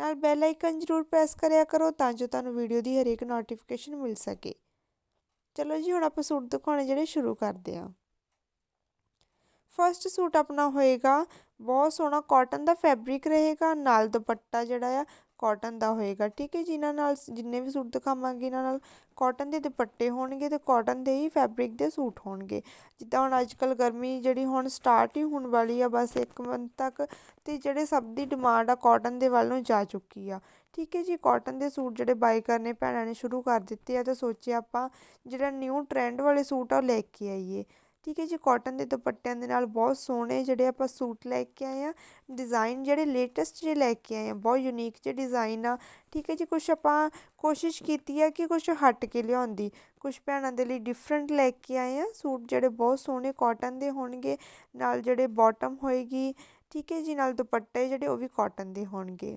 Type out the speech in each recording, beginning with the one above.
ਨਾਲ bell icon ਜ਼ਰੂਰ press ਕਰਿਆ ਕਰੋ ਤਾਂ ਜੋ ਤੁਹਾਨੂੰ ਵੀਡੀਓ ਦੀ ਹਰੇਕ ਨੋਟੀਫਿਕੇਸ਼ਨ ਮਿਲ ਸਕੇ। ਚਲੋ ਜੀ, ਹੁਣ ਆਪਾਂ ਸੂਟ ਦਿਖਾਉਣੇ ਜਿਹੜੇ ਸ਼ੁਰੂ ਕਰਦੇ ਹਾਂ। ਫਰਸਟ ਸੂਟ ਆਪਣਾ ਹੋਏਗਾ, ਬਹੁਤ ਸੋਹਣਾ ਕਾਟਨ ਦਾ ਫੈਬਰਿਕ ਰਹੇਗਾ, ਨਾਲ ਦੁਪੱਟਾ ਜਿਹੜਾ ਆ ਕਾਟਨ ਦਾ ਹੋਏਗਾ, ਠੀਕ ਹੈ ਜੀ? ਇਹਨਾਂ ਨਾਲ ਜਿੰਨੇ ਵੀ ਸੂਟ ਦਿਖਾਵਾਂਗੇ, ਇਹਨਾਂ ਨਾਲ ਕਾਟਨ ਦੇ ਦੁਪੱਟੇ ਹੋਣਗੇ ਤੇ ਕਾਟਨ ਦੇ ਹੀ ਫੈਬਰਿਕ ਦੇ ਸੂਟ ਹੋਣਗੇ। ਜਿੱਦਾਂ ਹੁਣ ਅੱਜ ਕੱਲ ਗਰਮੀ ਜਿਹੜੀ ਹੁਣ ਸਟਾਰਟ ਹੀ ਹੋਣ ਵਾਲੀ ਆ, ਬਸ ਇੱਕ ਮੰਥ ਤੱਕ ਤੇ ਜਿਹੜੇ ਸਭ ਦੀ ਡਿਮਾਂਡ ਆ ਕਾਟਨ ਦੇ ਵੱਲ ਨੂੰ ਜਾ ਚੁੱਕੀ ਆ। ਠੀਕ ਹੈ ਜੀ? ਕਾਟਨ ਦੇ ਸੂਟ ਜਿਹੜੇ ਬਾਈ ਕਰਨੇ ਭੈਣਾਂ ਨੇ ਸ਼ੁਰੂ ਕਰ ਦਿੱਤੇ ਆ, ਤਾਂ ਸੋਚਿਆ ਆਪਾਂ ਜਿਹੜਾ ਨਿਊ ਟ੍ਰੈਂਡ ਵਾਲੇ ਸੂਟ ਆ, ਉਹ ਲੈ ਕੇ ਆਈਏ। ਠੀਕ ਹੈ ਜੀ ਕਾਟਨ ਦੇ ਦੁਪੱਟਿਆਂ ਦੇ ਨਾਲ ਬਹੁਤ ਸੋਹਣੇ ਜਿਹੜੇ ਆਪਾਂ ਸੂਟ ਲੈ ਕੇ ਆਏ ਆ ਡਿਜ਼ਾਈਨ ਜਿਹੜੇ ਲੇਟੈਸਟ ਜੇ ਲੈ ਕੇ ਆਏ ਆ ਬਹੁਤ ਯੂਨੀਕ ਜਿਹੇ ਡਿਜ਼ਾਈਨ ਆ। ਠੀਕ ਹੈ ਜੀ ਕੁਝ ਆਪਾਂ ਕੋਸ਼ਿਸ਼ ਕੀਤੀ ਆ ਕਿ ਕੁਝ ਹਟ ਕੇ ਲਿਆਉਣ ਦੀ ਕੁਝ ਭੈਣਾਂ ਦੇ ਲਈ ਡਿਫਰੈਂਟ ਲੈ ਕੇ ਆਏ ਆ ਸੂਟ ਜਿਹੜੇ ਬਹੁਤ ਸੋਹਣੇ ਕਾਟਨ ਦੇ ਹੋਣਗੇ, ਨਾਲ ਜਿਹੜੇ ਬਾਟਮ ਹੋਏਗੀ। ਠੀਕ ਹੈ ਜੀ, ਨਾਲ ਦੁਪੱਟੇ ਜਿਹੜੇ ਉਹ ਵੀ ਕਾਟਨ ਦੇ ਹੋਣਗੇ।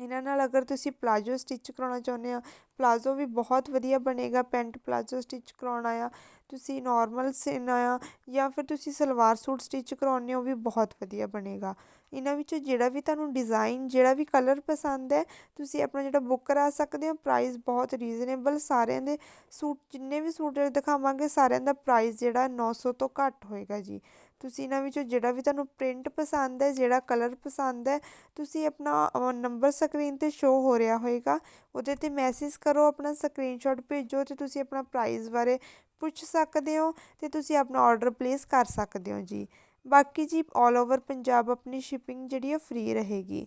ਇਹਨਾਂ ਨਾਲ ਅਗਰ ਤੁਸੀਂ ਪਲਾਜੋ ਸਟਿਚ ਕਰਾਉਣਾ ਚਾਹੁੰਦੇ ਆ ਪਲਾਜ਼ੋ ਵੀ ਬਹੁਤ ਵਧੀਆ ਬਣੇਗਾ, ਪੈਂਟ ਪਲਾਜ਼ੋ ਸਟਿਚ ਕਰਾਉਣਾ ਆ ਤੁਸੀਂ ਨਾਰਮਲ ਸਿਉਣਾ ਆ ਜਾਂ ਫਿਰ ਤੁਸੀਂ ਸਲਵਾਰ ਸੂਟ ਸਟਿਚ ਕਰਾਉਣੇ ਹੋ ਵੀ ਬਹੁਤ ਵਧੀਆ ਬਣੇਗਾ। ਇਹਨਾਂ ਵਿੱਚੋਂ ਜਿਹੜਾ ਵੀ ਤੁਹਾਨੂੰ ਡਿਜ਼ਾਈਨ ਜਿਹੜਾ ਵੀ ਕਲਰ ਪਸੰਦ ਹੈ, ਤੁਸੀਂ ਆਪਣਾ ਜਿਹੜਾ ਬੁੱਕ ਕਰਾ ਸਕਦੇ ਹੋ ਪ੍ਰਾਈਸ ਬਹੁਤ ਰੀਜ਼ਨੇਬਲ ਸਾਰਿਆਂ ਦੇ ਸੂਟ, ਜਿੰਨੇ ਵੀ ਸੂਟ ਦਿਖਾਵਾਂਗੇ, ਸਾਰਿਆਂ ਦਾ ਪ੍ਰਾਈਸ ਜਿਹੜਾ 900 ਤੋਂ ਘੱਟ ਹੋਏਗਾ ਜੀ। ਤੁਸੀਂ ਇਹਨਾਂ ਵਿੱਚੋਂ ਜਿਹੜਾ ਵੀ ਤੁਹਾਨੂੰ ਪ੍ਰਿੰਟ ਪਸੰਦ ਹੈ, ਜਿਹੜਾ ਕਲਰ ਪਸੰਦ ਹੈ, ਤੁਸੀਂ ਆਪਣਾ ਨੰਬਰ ਸਕਰੀਨ ਤੇ ਸ਼ੋ ਹੋ ਰਿਹਾ ਹੋਏਗਾ। ਉਹਦੇ ਤੇ ਮੈਸੇਜ ਕਰੋ, ਆਪਣਾ ਸਕਰੀਨਸ਼ਾਟ ਭੇਜੋ ਤੇ ਤੁਸੀਂ ਆਪਣਾ ਪ੍ਰਾਈਸ ਬਾਰੇ ਪੁੱਛ ਸਕਦੇ ਹੋ ਤੇ ਤੁਸੀਂ ਆਪਣਾ ਆਰਡਰ ਪਲੇਸ ਕਰ ਸਕਦੇ ਹੋ ਜੀ। ਬਾਕੀ ਜੀ ਆਲ ਓਵਰ ਪੰਜਾਬ ਆਪਣੀ ਸ਼ਿਪਿੰਗ ਜਿਹੜੀ ਹੈ ਫ੍ਰੀ ਰਹੇਗੀ।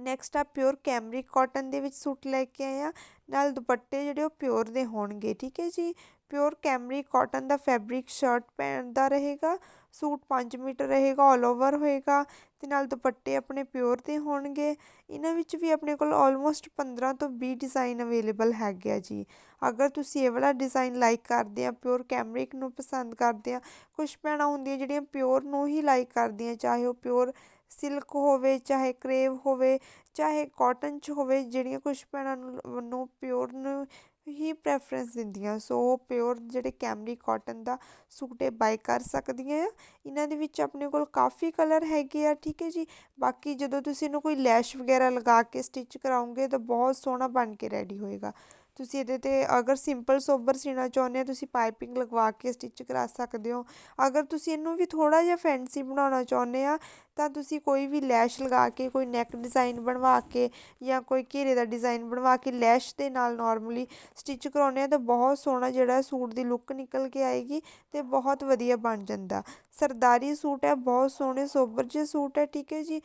ਨੈਕਸਟ ਆ ਪਿਓਰ ਕੈਮਰਿਕ ਕਾਟਨ ਦੇ ਵਿੱਚ ਸੂਟ ਲੈ ਕੇ ਆਏ ਆ। ਨਾਲ ਦੁਪੱਟੇ ਜਿਹੜੇ ਉਹ ਪਿਓਰ ਦੇ ਹੋਣਗੇ, ਠੀਕ ਹੈ ਜੀ? ਪਿਓਰ ਕੈਮਰਿਕ ਕਾਟਨ ਦਾ ਫੈਬਰਿਕ ਸ਼ਰਟ ਪੈਣ ਦਾ ਰਹੇਗਾ, ਸੂਟ 5 ਮੀਟਰ ਰਹੇਗਾ ਆਲ ਓਵਰ ਹੋਏਗਾ, ਤੇ ਨਾਲ ਦੁਪੱਟੇ ਆਪਣੇ ਪਿਓਰ ਦੇ ਹੋਣਗੇ। ਇਹਨਾਂ ਵਿੱਚ ਵੀ ਆਪਣੇ ਕੋਲ ਆਲਮੋਸਟ 15 ਤੋਂ 20 ਡਿਜ਼ਾਈਨ ਅਵੇਲੇਬਲ ਹੈਗੇ ਆ ਜੀ। ਅਗਰ ਤੁਸੀਂ ਇਹ ਵਾਲਾ ਡਿਜ਼ਾਈਨ ਲਾਈਕ ਕਰਦੇ ਆ ਪਿਓਰ ਕੈਮਰਿਕ ਨੂੰ ਪਸੰਦ ਕਰਦੇ ਆ ਕੁਝ ਭੈਣਾਂ ਹੁੰਦੀਆਂ ਜਿਹੜੀਆਂ ਪਿਓਰ ਨੂੰ ਹੀ ਲਾਈਕ ਕਰਦੀਆਂ, ਚਾਹੇ ਉਹ ਪਿਓਰ ਸਿਲਕ ਹੋਵੇ, ਚਾਹੇ ਕਰੇਵ ਹੋਵੇ, ਚਾਹੇ ਕਾਟਨ ਚ ਹੋਵੇ, ਜਿਹੜੀਆਂ ਕੁਝ ਭੈਣਾਂ ਨੂੰ ਪਿਓਰ ਨੂੰ ਹੀ ਪ੍ਰੈਫਰੈਂਸ ਦਿੰਦੀਆਂ ਸੋ ਪਿਓਰ ਜਿਹੜੇ ਕੈਮਰੀ ਕਾਟਨ ਦਾ ਸੂਟ ਇਹ ਬਾਈ ਕਰ ਸਕਦੀਆਂ ਆ। ਇਹਨਾਂ ਦੇ ਵਿੱਚ ਆਪਣੇ ਕੋਲ ਕਾਫੀ ਕਲਰ ਹੈਗੇ ਆ, ਠੀਕ ਹੈ ਜੀ। ਬਾਕੀ ਜਦੋਂ ਤੁਸੀਂ ਇਹਨੂੰ ਕੋਈ ਲੈਸ਼ ਵਗੈਰਾ ਲਗਾ ਕੇ ਸਟਿਚ ਕਰਾਉਂਗੇ ਤਾਂ ਬਹੁਤ ਸੋਹਣਾ ਬਣ ਕੇ ਰੈਡੀ ਹੋਏਗਾ। ਤੁਸੀਂ ਇਹਦੇ ਤੇ ਅਗਰ ਸਿੰਪਲ ਸੋਬਰ ਸੀਣਾ ਚਾਹੁੰਦੇ ਹੋ, ਤੁਸੀਂ ਪਾਈਪਿੰਗ ਲਗਵਾ ਕੇ ਸਟਿਚ ਕਰਾ ਸਕਦੇ ਹੋ। ਅਗਰ ਤੁਸੀਂ ਇਹਨੂੰ ਵੀ ਥੋੜਾ ਜਿਹਾ ਫੈਂਸੀ ਬਣਾਉਣਾ ਚਾਹੁੰਦੇ ਆ, ਤਾਂ ਤੁਸੀਂ ਕੋਈ ਵੀ ਲੈਸ਼ ਲਗਾ ਕੇ, ਕੋਈ ਨੈਕ ਡਿਜ਼ਾਈਨ ਬਣਵਾ ਕੇ ਜਾਂ ਕੋਈ ਘੇਰੇ ਦਾ ਡਿਜ਼ਾਈਨ ਬਣਵਾ ਕੇ ਲੈਸ਼ ਦੇ ਨਾਲ ਨਾਰਮਲੀ ਸਟਿਚ ਕਰਾਉਣੇ ਆ, ਤਾਂ ਬਹੁਤ ਸੋਹਣਾ ਜਿਹੜਾ ਸੂਟ ਦੀ ਲੁੱਕ ਨਿਕਲ ਕੇ ਆਏਗੀ ਤੇ ਬਹੁਤ ਵਧੀਆ ਬਣ ਜਾਂਦਾ। ਸਰਦਾਰੀ ਸੂਟ ਹੈ, ਬਹੁਤ ਸੋਹਣੇ ਸੋਬਰ ਜਿਹੇ ਸੂਟ ਹੈ, ਠੀਕ ਹੈ ਜੀ?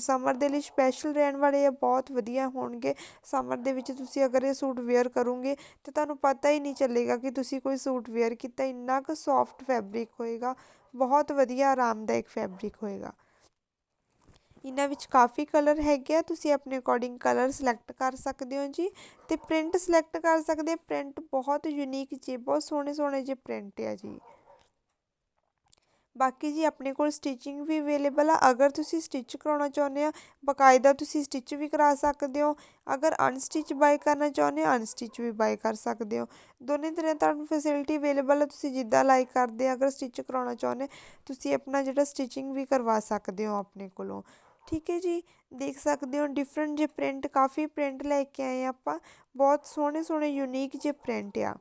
ਸਮਰ ਦੇ ਲਈ ਸਪੈਸ਼ਲ ਰਹਿਣ ਵਾਲੇ ਆ, ਬਹੁਤ ਵਧੀਆ ਹੋਣਗੇ। ਸਮਰ ਦੇ ਵਿੱਚ ਤੁਸੀਂ ਅਗਰ ਇਹ ਸੂਟ ਵੇਅਰ ਕਰੋਗੇ, ਤੇ ਤੁਹਾਨੂੰ ਪਤਾ ਹੀ ਨਹੀਂ ਚੱਲੇਗਾ ਕਿ ਤੁਸੀਂ ਕੋਈ ਸੂਟ ਵੇਅਰ ਕੀਤਾ, ਇੰਨਾ ਕੁ ਸੌਫਟ ਫੈਬਰਿਕ ਹੋਏਗਾ, ਬਹੁਤ ਵਧੀਆ ਆਰਾਮਦਾਇਕ ਫੈਬਰਿਕ ਹੋਏਗਾ। ਇਹਨਾਂ ਵਿੱਚ ਕਾਫੀ ਕਲਰ ਹੈਗੇ ਆ, ਤੁਸੀਂ ਆਪਣੇ ਅਕੋਰਡਿੰਗ ਕਲਰ ਸਿਲੈਕਟ ਕਰ ਸਕਦੇ ਹੋ ਜੀ, ਤੇ ਪ੍ਰਿੰਟ ਸਿਲੈਕਟ ਕਰ ਸਕਦੇ ਪ੍ਰਿੰਟ ਬਹੁਤ ਯੂਨੀਕ ਜੀ, ਬਹੁਤ ਸੋਹਣੇ ਸੋਹਣੇ ਜੇ ਪ੍ਰਿੰਟ ਆ ਜੀ। ਬਾਕੀ ਜੀ ਆਪਣੇ ਕੋਲ ਸਟਿਚਿੰਗ ਵੀ ਅਵੇਲੇਬਲ ਆ। ਅਗਰ ਤੁਸੀਂ ਸਟਿਚ ਕਰਾਉਣਾ ਚਾਹੁੰਦੇ ਆ, ਬਕਾਇਦਾ ਤੁਸੀਂ ਸਟਿਚ ਵੀ ਕਰਾ ਸਕਦੇ ਹੋ। ਅਗਰ ਅਨਸਟਿਚ ਬਾਈ ਕਰਨਾ ਚਾਹੁੰਦੇ ਹੋ ਅਨਸਟਿਚ ਵੀ ਬਾਈ ਕਰ ਸਕਦੇ ਹੋ। ਦੋਨੇ ਤਰ੍ਹਾਂ ਤੁਹਾਨੂੰ ਫੈਸਿਲਿਟੀ ਅਵੇਲੇਬਲ ਹੈ ਤੁਸੀਂ ਜਿੱਦਾਂ ਲਾਈਕ ਕਰਦੇ ਅਗਰ ਸਟਿਚ ਕਰਾਉਣਾ ਚਾਹੁੰਦੇ, ਤੁਸੀਂ ਆਪਣਾ ਜਿਹੜਾ ਸਟਿਚਿੰਗ ਵੀ ਕਰਵਾ ਸਕਦੇ ਹੋ ਆਪਣੇ ਕੋਲੋਂ। ਠੀਕ ਹੈ ਜੀ? ਦੇਖ ਸਕਦੇ ਹੋ ਡਿਫਰੈਂਟ ਜੇ ਪ੍ਰਿੰਟ ਕਾਫੀ ਪ੍ਰਿੰਟ ਲੈ ਕੇ ਆਏ ਆਪਾਂ। ਬਹੁਤ ਸੋਹਣੇ ਸੋਹਣੇ ਯੂਨੀਕ ਜੇ ਪ੍ਰਿੰਟ ਆ।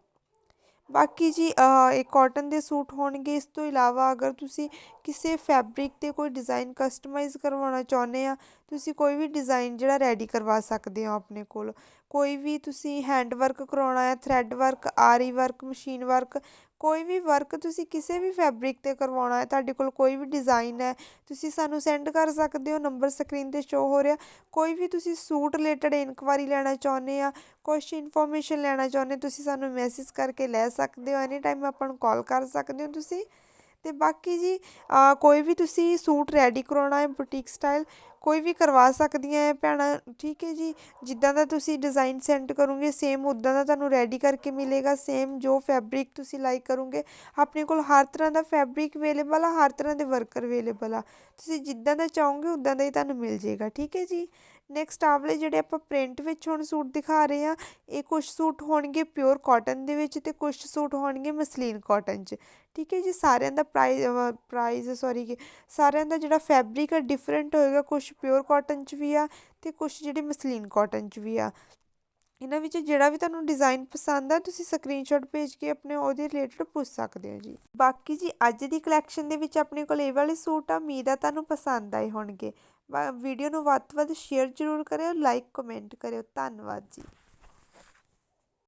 ਬਾਕੀ ਜੀ ਇਹ ਕਾਟਨ ਦੇ ਸੂਟ ਹੋਣਗੇ, ਇਸ ਤੋਂ ਇਲਾਵਾ ਅਗਰ ਤੁਸੀਂ ਕਿਸੇ ਫੈਬਰਿਕ ਤੇ ਕੋਈ ਡਿਜ਼ਾਈਨ ਕਸਟਮਾਈਜ਼ ਕਰਵਾਉਣਾ ਚਾਹੁੰਦੇ ਆ, ਤੁਸੀਂ ਕੋਈ ਵੀ ਡਿਜ਼ਾਈਨ ਜਿਹੜਾ ਰੈਡੀ ਕਰਵਾ ਸਕਦੇ ਹੋ ਆਪਣੇ ਕੋਲ। ਕੋਈ ਵੀ ਤੁਸੀਂ ਹੈਂਡ ਵਰਕ ਕਰਾਉਣਾ ਹੈ ਥ੍ਰੈਡ ਵਰਕ ਆਰੀ ਵਰਕ ਮਸ਼ੀਨ ਵਰਕ ਕੋਈ ਵੀ ਵਰਕ ਤੁਸੀਂ ਕਿਸੇ ਵੀ ਫੈਬਰਿਕ ਤੇ ਕਰਵਾਉਣਾ ਹੈ, ਤੁਹਾਡੇ ਕੋਲ ਕੋਈ ਵੀ ਡਿਜ਼ਾਈਨ ਹੈ, ਤੁਸੀਂ ਸਾਨੂੰ ਸੈਂਡ ਕਰ ਸਕਦੇ ਹੋ ਨੰਬਰ ਸਕਰੀਨ ਤੇ ਸ਼ੋ ਹੋ ਰਿਹਾ। ਕੋਈ ਵੀ ਤੁਸੀਂ ਸੂਟ ਰਿਲੇਟਡ ਇਨਕੁਆਰੀ ਲੈਣਾ ਚਾਹੁੰਦੇ ਆ ਕੁਝ ਇਨਫੋਰਮੇਸ਼ਨ ਲੈਣਾ ਚਾਹੁੰਦੇ ਤੁਸੀਂ ਸਾਨੂੰ ਮੈਸੇਜ ਕਰਕੇ ਲੈ ਸਕਦੇ ਹੋ ਐਨੀ ਟਾਈਮ ਆਪਾਂ ਨੂੰ ਕਾਲ ਕਰ ਸਕਦੇ ਹੋ ਤੁਸੀਂ। ਤੇ ਬਾਕੀ ਜੀ ਕੋਈ ਵੀ ਤੁਸੀਂ ਸੂਟ ਰੈਡੀ ਕਰਾਉਣਾ ਹੈ ਬੁਟੀਕ ਸਟਾਈਲ ਕੋਈ ਵੀ ਕਰਵਾ ਸਕਦੀਆਂ ਹੈ ਭੈਣਾਂ, ਠੀਕ ਹੈ ਜੀ। ਜਿੱਦਾਂ ਦਾ ਤੁਸੀਂ ਡਿਜ਼ਾਈਨ ਸੈਂਡ ਕਰੋਗੇ ਸੇਮ ਉਦਾਂ ਦਾ ਤੁਹਾਨੂੰ ਰੈਡੀ ਕਰਕੇ ਮਿਲੇਗਾ ਸੇਮ ਜੋ ਫੈਬਰਿਕ ਤੁਸੀਂ ਲਾਈਕ ਕਰੋਗੇ। ਆਪਣੇ ਕੋਲ ਹਰ ਤਰ੍ਹਾਂ ਦਾ ਫੈਬਰਿਕ ਅਵੇਲੇਬਲ ਆ, ਹਰ ਤਰ੍ਹਾਂ ਦੇ ਵਰਕਰ ਅਵੇਲੇਬਲ ਆ। ਤੁਸੀਂ ਜਿੱਦਾਂ ਦਾ ਚਾਹੋਗੇ ਉਦਾਂ ਦਾ ਹੀ ਤੁਹਾਨੂੰ ਮਿਲ ਜੇਗਾ ਠੀਕ ਹੈ ਜੀ। ਨੈਕਸਟ ਆਹ ਵਾਲੇ ਜਿਹੜੇ ਆਪਾਂ ਪ੍ਰਿੰਟ ਵਿੱਚ ਹੁਣ ਸੂਟ ਦਿਖਾ ਰਹੇ ਆ ਇਹ ਕੁਝ ਸੂਟ ਹੋਣਗੇ ਪਿਓਰ ਕਾਟਨ ਦੇ ਵਿੱਚ ਤੇ ਕੁਝ ਸੂਟ ਹੋਣਗੇ ਮਸਲੀਨ ਕਾਟਨ 'ਚ। ਠੀਕ ਹੈ ਜੀ, ਸਾਰਿਆਂ ਦਾ ਪ੍ਰਾਈਸ ਪ੍ਰਾਈਸ ਸੌਰੀ ਕਿ ਸਾਰਿਆਂ ਦਾ ਜਿਹੜਾ ਫੈਬਰਿਕ ਆ ਡਿਫਰੈਂਟ ਹੋਏਗਾ ਕੁਝ ਪਿਓਰ ਕਾਟਨ 'ਚ ਵੀ ਆ ਤੇ ਕੁਝ ਜਿਹੜੇ ਮਸਲੀਨ ਕਾਟਨ 'ਚ ਵੀ ਆ। ਇਹਨਾਂ ਵਿੱਚ ਜਿਹੜਾ ਵੀ ਤੁਹਾਨੂੰ ਡਿਜ਼ਾਈਨ ਪਸੰਦ ਆ, ਤੁਸੀਂ ਸਕਰੀਨਸ਼ਾਟ ਭੇਜ ਕੇ ਆਪਣੇ ਉਹਦੇ ਰਿਲੇਟਡ ਪੁੱਛ ਸਕਦੇ ਹੋ ਜੀ। ਬਾਕੀ ਜੀ, ਅੱਜ ਦੀ ਕਲੈਕਸ਼ਨ ਦੇ ਵਿੱਚ ਆਪਣੇ ਕੋਲ ਇਹ ਵਾਲੇ ਸੂਟ ਆ, ਉਮੀਦ ਆ ਤੁਹਾਨੂੰ ਪਸੰਦ ਆਏ ਹੋਣਗੇ। ਵੀਡੀਓ ਨੂੰ ਵੱਧ ਤੋਂ ਵੱਧ ਸ਼ੇਅਰ ਜ਼ਰੂਰ ਕਰਿਓ ਲਾਈਕ ਕਮੈਂਟ ਕਰਿਓ। ਧੰਨਵਾਦ ਜੀ।